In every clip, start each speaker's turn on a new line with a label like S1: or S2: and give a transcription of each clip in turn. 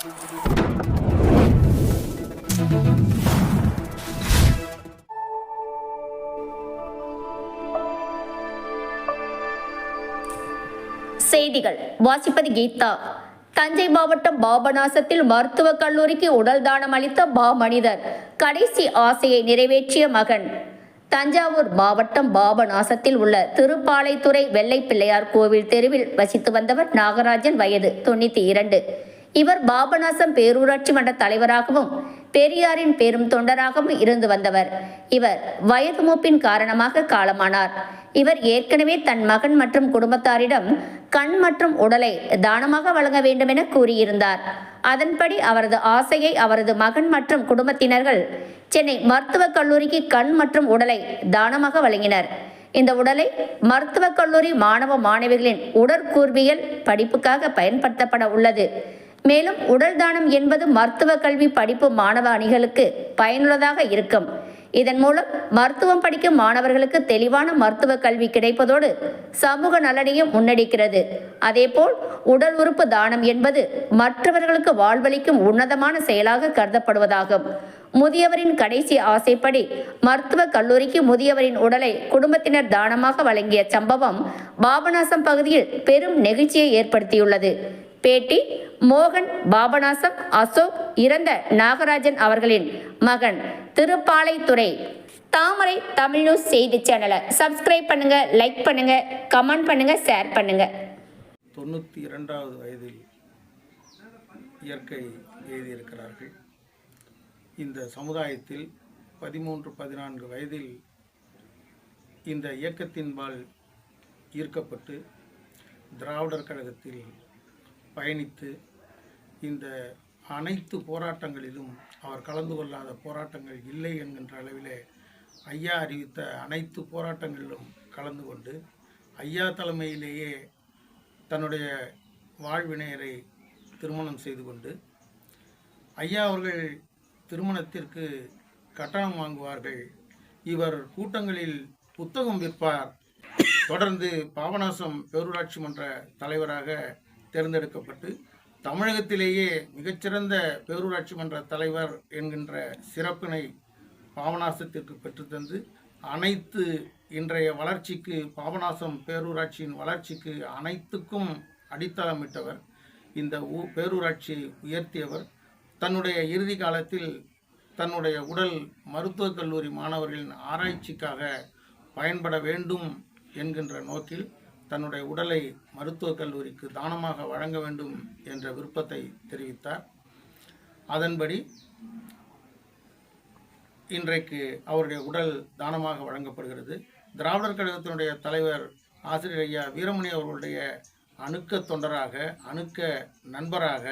S1: செய்திகள். வாசிப்பது கீதா. தஞ்சை மாவட்டம் பாபநாசத்தில் மருத்துவக் கல்லூரிக்கு உடல் தானம் அளித்த பா மனிதர் கடைசி ஆசையை நிறைவேற்றிய மகன். தஞ்சாவூர் மாவட்டம் பாபநாசத்தில் உள்ள திருப்பாலைத்துறை வெள்ளை பிள்ளையார் கோவில் தெருவில் வசித்து வந்தவர் நாகராஜன் வயது தொண்ணூத்தி இரண்டு. இவர் பாபநாசம் பேரூராட்சி மன்ற தலைவராகவும் பெரியாரின் பெரும் தொண்டராகவும் இருந்து வந்தவர். இவர் வயது மூப்பின் காரணமாக காலமானார். இவர் ஏற்கனவே தன் மகன் மற்றும் குடும்பத்தாரிடம் கண் மற்றும் உடலை தானமாக வழங்க வேண்டும் என கூறியிருந்தார். அதன்படி அவரது ஆசையை அவரது மகன் மற்றும் குடும்பத்தினர்கள் சென்னை மருத்துவக் கல்லூரிக்கு கண் மற்றும் உடலை தானமாக வழங்கினர். இந்த உடலை மருத்துவக் கல்லூரி மாணவ மாணவிகளின் உடற்கூர்வியல் படிப்புக்காக பயன்படுத்தப்பட உள்ளது. மேலும் உடல் தானம் என்பது மருத்துவ கல்வி படிப்பு மாணவ அணிகளுக்கு பயனுள்ளதாக இருக்கும். இதன் மூலம் மருத்துவம் படிக்கும் மாணவர்களுக்கு தெளிவான மருத்துவ கல்வி கிடைப்பதோடு சமூக நலனையும் முன்னெடுக்கிறது. அதேபோல் உடல் உறுப்பு தானம் என்பது மற்றவர்களுக்கு வாழ்வளிக்கும் உன்னதமான செயலாக கருதப்படுவதாகும். முதியவரின் கடைசி ஆசைப்படி மருத்துவக் கல்லூரிக்கு முதியவரின் உடலை குடும்பத்தினர் தானமாக வழங்கிய சம்பவம் பாபநாசம் பகுதியில் பெரும் நெகிழ்ச்சியை ஏற்படுத்தியுள்ளது. பேட்டி மோகன் பாபநாசம் அசோக் இறந்த நாகராஜன் அவர்களின் மகன் திருப்பாலைத்துறை. தாமரை தமிழ் நியூஸ் செய்தி சேனலை சப்ஸ்கிரைப் பண்ணுங்க லைக் பண்ணுங்க கமெண்ட் பண்ணுங்க ஷேர் பண்ணுங்க.
S2: தொண்ணூற்றி இரண்டாவது வயதில் இயற்கை எழுதியிருக்கிறார்கள். இந்த சமுதாயத்தில் பதிமூன்று பதினான்கு வயதில் இந்த இயக்கத்தின்பால் ஈர்க்கப்பட்டு திராவிடர் கழகத்தில் பயணித்து இந்த அனைத்து போராட்டங்களிலும் அவர் கலந்து கொள்ளாத போராட்டங்கள் இல்லை என்கின்ற அளவிலே ஐயா அறிவித்த அனைத்து போராட்டங்களிலும் கலந்து கொண்டு ஐயா தலைமையிலேயே தன்னுடைய வாழ்வினையரை திருமணம் செய்து கொண்டு ஐயா அவர்கள் திருமணத்திற்கு கட்டணம் வாங்குவார்கள். இவர் கூட்டங்களில் புத்தகம் விற்பார். தொடர்ந்து பாபநாசம் பேரூராட்சி மன்ற தலைவராக தேர்ந்தெடுக்கப்பட்டு தமிழகத்திலேயே மிகச்சிறந்த பேரூராட்சி மன்ற தலைவர் என்கின்ற சிறப்பினை பாபநாசத்திற்கு பெற்றுத்தந்து அனைத்து இன்றைய வளர்ச்சிக்கு பாபநாசம் பேரூராட்சியின் வளர்ச்சிக்கு அனைத்துக்கும் அடித்தளமிட்டவர். இந்த ஊ பேரூராட்சியை உயர்த்தியவர். தன்னுடைய இறுதி காலத்தில் தன்னுடைய உடல் மருத்துவக் கல்லூரி மாணவர்களின் ஆராய்ச்சிக்காக பயன்பட வேண்டும் என்கின்ற நோக்கில் தன்னுடைய உடலை மருத்துவக் கல்லூரிக்கு தானமாக வழங்க வேண்டும் என்ற விருப்பத்தை தெரிவித்தார். அதன்படி இன்றைக்கு அவருடைய உடல் தானமாக வழங்கப்படுகிறது. திராவிடர் கழகத்தினுடைய தலைவர் ஆசிரியர் ஐயா வீரமணி அவர்களுடைய அணுக்க தொண்டராக அணுக்க நண்பராக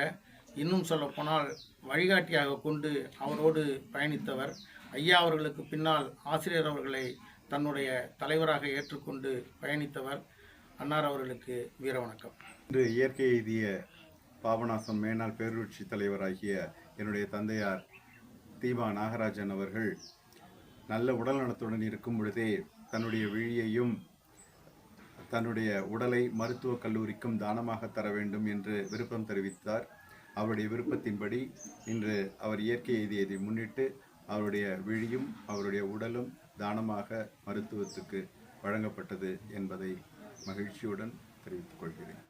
S2: இன்னும் சொல்லப்போனால் வழிகாட்டியாக கொண்டு அவரோடு பயணித்தவர். ஐயா அவர்களுக்கு பின்னால் ஆசிரியர் அவர்களை தன்னுடைய தலைவராக ஏற்றுக்கொண்டு பயணித்தவர். அன்னார் அவர்களுக்கு வீர வணக்கம்.
S3: இன்று இயற்கை எய்திய பாபநாசம் மேனாள் பேரூட்சி தலைவராகிய என்னுடைய தந்தையார் தீபா நாகராஜன் அவர்கள் நல்ல உடல் நலத்துடன் இருக்கும் பொழுதே தன்னுடைய விழியையும் தன்னுடைய உடலை மருத்துவக் கல்லூரிக்கும் தானமாக தர வேண்டும் என்று விருப்பம் தெரிவித்தார். அவருடைய விருப்பத்தின்படி இன்று அவர் இயற்கை எய்தியதை முன்னிட்டு அவருடைய விழியும் அவருடைய உடலும் தானமாக மருத்துவத்துக்கு வழங்கப்பட்டது என்பதை மகிழ்ச்சியுடன் தெரிவித்துக் கொள்கிறேன்.